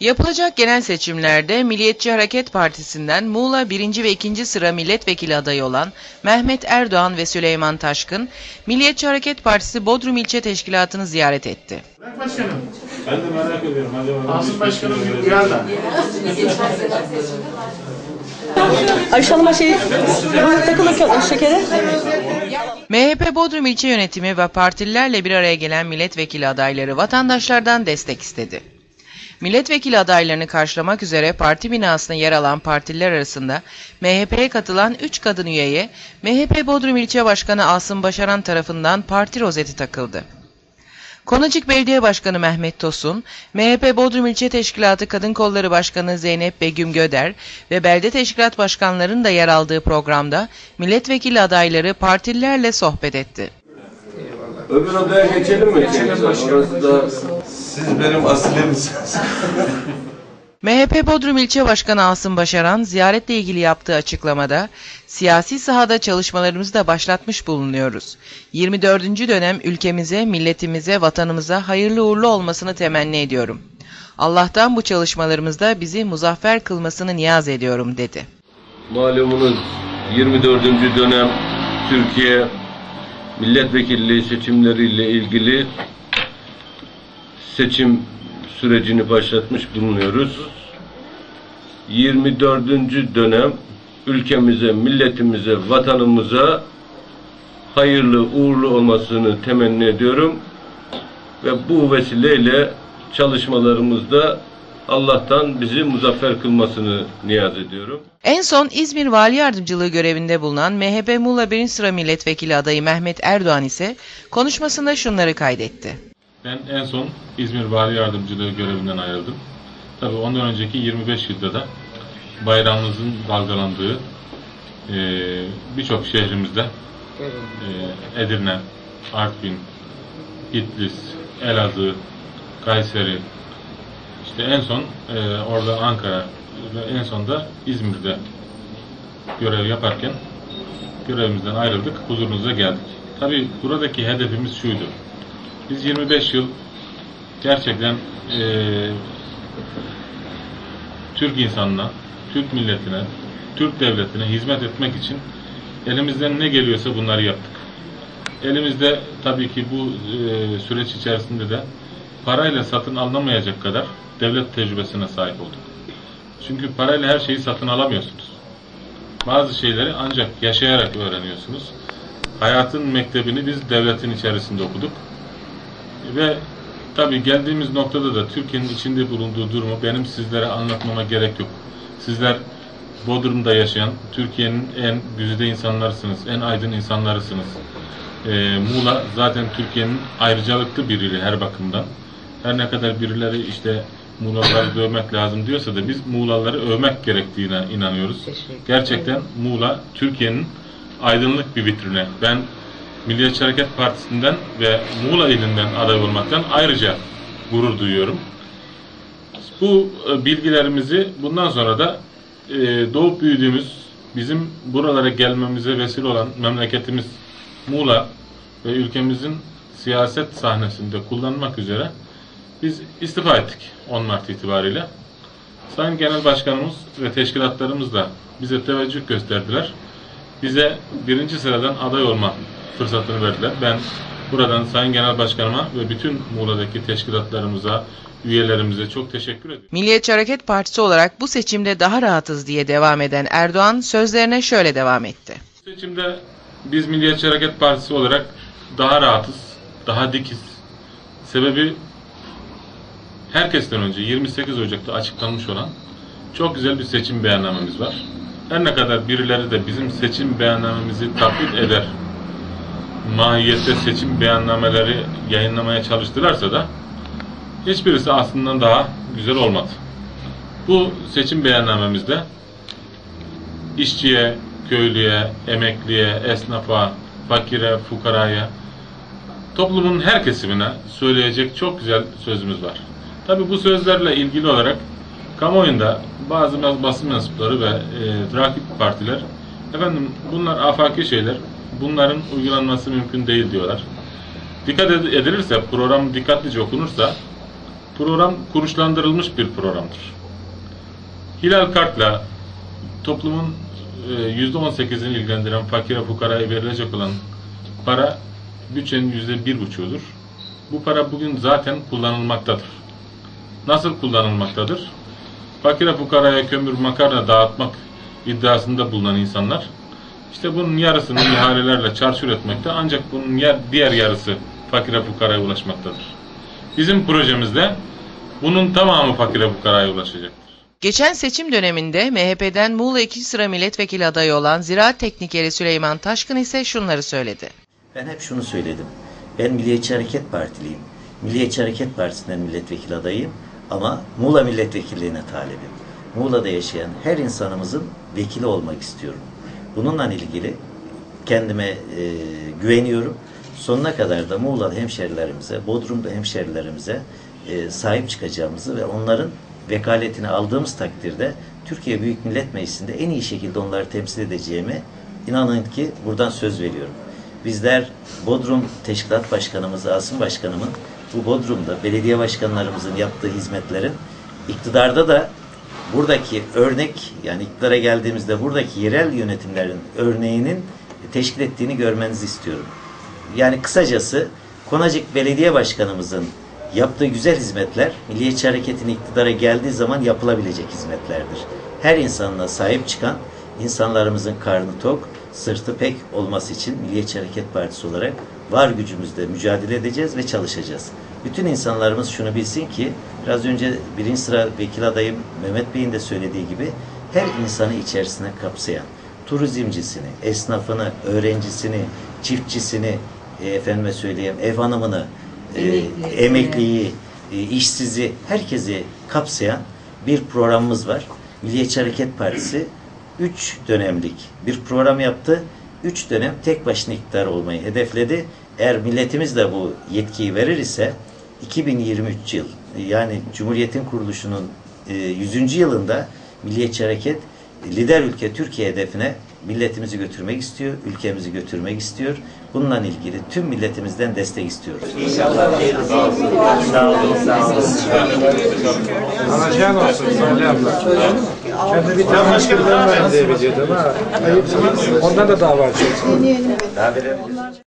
Yapılacak genel seçimlerde Milliyetçi Hareket Partisi'nden Muğla 1. ve 2. sıra milletvekili adayı olan Mehmet Erdoğan ve Süleyman Taşkın, Milliyetçi Hareket Partisi Bodrum İlçe Teşkilatı'nı ziyaret etti. Başkanım. Ben de merak ediyorum. Acaba Asım başkanım bir Ayşe şey takılı şekeri. MHP Bodrum İlçe Yönetimi ve partililerle bir araya gelen milletvekili adayları vatandaşlardan destek istedi. Milletvekili adaylarını karşılamak üzere parti binasında yer alan partililer arasında MHP'ye katılan 3 kadın üyeye MHP Bodrum İlçe Başkanı Asım Başaran tarafından parti rozeti takıldı. Konacık Belediye Başkanı Mehmet Tosun, MHP Bodrum İlçe Teşkilatı Kadın Kolları Başkanı Zeynep Begüm Göder ve Belde Teşkilat Başkanlarının da yer aldığı programda milletvekili adayları partililerle sohbet etti. Öbür odaya geçelim mi? Geçelim da Siz benim asilimsiniz. MHP Bodrum İlçe Başkanı Asım Başaran ziyaretle ilgili yaptığı açıklamada siyasi sahada çalışmalarımızı da başlatmış bulunuyoruz. 24. dönem ülkemize, milletimize, vatanımıza hayırlı uğurlu olmasını temenni ediyorum. Allah'tan bu çalışmalarımızda bizi muzaffer kılmasını niyaz ediyorum dedi. malumunuz 24. dönem Türkiye milletvekilliği seçimleriyle ilgili seçim sürecini başlatmış bulunuyoruz. 24. dönem ülkemize, milletimize, vatanımıza hayırlı, uğurlu olmasını temenni ediyorum. Ve bu vesileyle çalışmalarımızda Allah'tan bizi muzaffer kılmasını niyaz ediyorum. En son İzmir Vali Yardımcılığı görevinde bulunan MHP Muğla 1. sıra milletvekili adayı Mehmet Erdoğan ise konuşmasında şunları kaydetti. Ben en son İzmir Vali Yardımcılığı görevinden ayrıldım. Tabii ondan önceki 25 yılda da bayrağımızın dalgalandığı e, birçok şehrimizde e, Edirne, Artvin, Bitlis, Elazığ, Kayseri, işte en son e, orada Ankara ve en son da İzmir'de görev yaparken görevimizden ayrıldık, huzurunuza geldik. Tabii buradaki hedefimiz şuydu. Biz 25 yıl gerçekten eee Türk insanına, Türk milletine, Türk devletine hizmet etmek için elimizden ne geliyorsa bunları yaptık. Elimizde tabii ki bu eee, süreç içerisinde de parayla satın alınamayacak kadar devlet tecrübesine sahip olduk. Çünkü parayla her şeyi satın alamıyorsunuz. Bazı şeyleri ancak yaşayarak öğreniyorsunuz. Hayatın mektebini biz devletin içerisinde okuduk. Ve tabii geldiğimiz noktada da Türkiye'nin içinde bulunduğu durumu benim sizlere anlatmama gerek yok. Sizler Bodrum'da yaşayan Türkiye'nin en güzide insanlarısınız, en aydın insanlarısınız. Ee, Muğla zaten Türkiye'nin ayrıcalıklı bir ili her bakımdan. Her ne kadar birileri işte Muğlaları dövmek lazım diyorsa da biz Muğlaları övmek gerektiğine inanıyoruz. Gerçekten Muğla Türkiye'nin aydınlık bir vitrini. Ben Milliyetçi Hareket Partisi'nden ve Muğla ilinden aday olmaktan ayrıca gurur duyuyorum. Bu e, bilgilerimizi bundan sonra da e, doğup büyüdüğümüz, bizim buralara gelmemize vesile olan memleketimiz Muğla ve ülkemizin siyaset sahnesinde kullanmak üzere biz istifa ettik 10 Mart itibariyle. Sayın Genel Başkanımız ve teşkilatlarımız da bize teveccüh gösterdiler. Bize birinci sıradan aday olma fırsatını verdiler. Ben buradan Sayın Genel Başkanıma ve bütün Muğla'daki teşkilatlarımıza, üyelerimize çok teşekkür ediyorum. Milliyetçi Hareket Partisi olarak bu seçimde daha rahatız diye devam eden Erdoğan sözlerine şöyle devam etti. Bu seçimde biz Milliyetçi Hareket Partisi olarak daha rahatız, daha dikiz. Sebebi herkesten önce 28 Ocak'ta açıklanmış olan çok güzel bir seçim beyannamemiz var. Her ne kadar birileri de bizim seçim beyannamemizi taklit eder, mahiyette seçim beyannameleri yayınlamaya çalıştılarsa da hiçbirisi aslında daha güzel olmadı. Bu seçim beyannamemizde işçiye, köylüye, emekliye, esnafa, fakire, fukaraya, toplumun her kesimine söyleyecek çok güzel sözümüz var. Tabi bu sözlerle ilgili olarak kamuoyunda bazı basın mensupları ve e, rakip partiler efendim bunlar afaki şeyler, bunların uygulanması mümkün değil diyorlar. Dikkat ed- edilirse, program dikkatlice okunursa, program kuruşlandırılmış bir programdır. Hilal Kart'la toplumun e, %18'ini ilgilendiren fakire fukaraya verilecek olan para bütçenin %1,5'udur. Bu para bugün zaten kullanılmaktadır. Nasıl kullanılmaktadır? Fakire fukaraya kömür makarna dağıtmak iddiasında bulunan insanlar işte bunun yarısını ihalelerle çarşur etmekte ancak bunun yer, diğer yarısı fakire fukaraya ulaşmaktadır. Bizim projemizde bunun tamamı fakire fukaraya ulaşacaktır. Geçen seçim döneminde MHP'den Muğla 2. sıra milletvekili adayı olan ziraat teknikeri Süleyman Taşkın ise şunları söyledi. Ben hep şunu söyledim. Ben Milliyetçi Hareket Partiliyim. Milliyetçi Hareket Partisi'nden milletvekili adayım ama Muğla milletvekilliğine talibim. Muğla'da yaşayan her insanımızın vekili olmak istiyorum. Bununla ilgili kendime e, güveniyorum. Sonuna kadar da Muğla'da hemşerilerimize, Bodrum'da hemşerilerimize e, sahip çıkacağımızı ve onların vekaletini aldığımız takdirde Türkiye Büyük Millet Meclisi'nde en iyi şekilde onları temsil edeceğimi inanın ki buradan söz veriyorum. Bizler Bodrum Teşkilat Başkanımız Asım Başkanımın bu Bodrum'da belediye başkanlarımızın yaptığı hizmetlerin iktidarda da buradaki örnek yani iktidara geldiğimizde buradaki yerel yönetimlerin örneğinin teşkil ettiğini görmenizi istiyorum. Yani kısacası Konacık Belediye Başkanımızın yaptığı güzel hizmetler Milliyetçi Hareket'in iktidara geldiği zaman yapılabilecek hizmetlerdir. Her insanla sahip çıkan insanlarımızın karnı tok, sırtı pek olması için Milliyetçi Hareket Partisi olarak var gücümüzle mücadele edeceğiz ve çalışacağız. Bütün insanlarımız şunu bilsin ki biraz önce birinci sıra vekil adayım Mehmet Bey'in de söylediği gibi her insanı içerisine kapsayan turizmcisini, esnafını, öğrencisini, çiftçisini, e, efendime söyleyeyim ev hanımını, e, emekliyi, e, işsizi, herkesi kapsayan bir programımız var. Milliyetçi Hareket Partisi 3 dönemlik bir program yaptı. 3 dönem tek başına iktidar olmayı hedefledi. Eğer milletimiz de bu yetkiyi verir ise 2023 yıl yani Cumhuriyet'in kuruluşunun e, 100. yılında Milliyetçi Hareket lider ülke Türkiye hedefine milletimizi götürmek istiyor, ülkemizi götürmek istiyor. Bununla ilgili tüm milletimizden destek istiyoruz. Alacağın olsun Salih abla. Kendi bir tane diye biliyordum ha. Ayıp. Ondan da dava açıyorsun.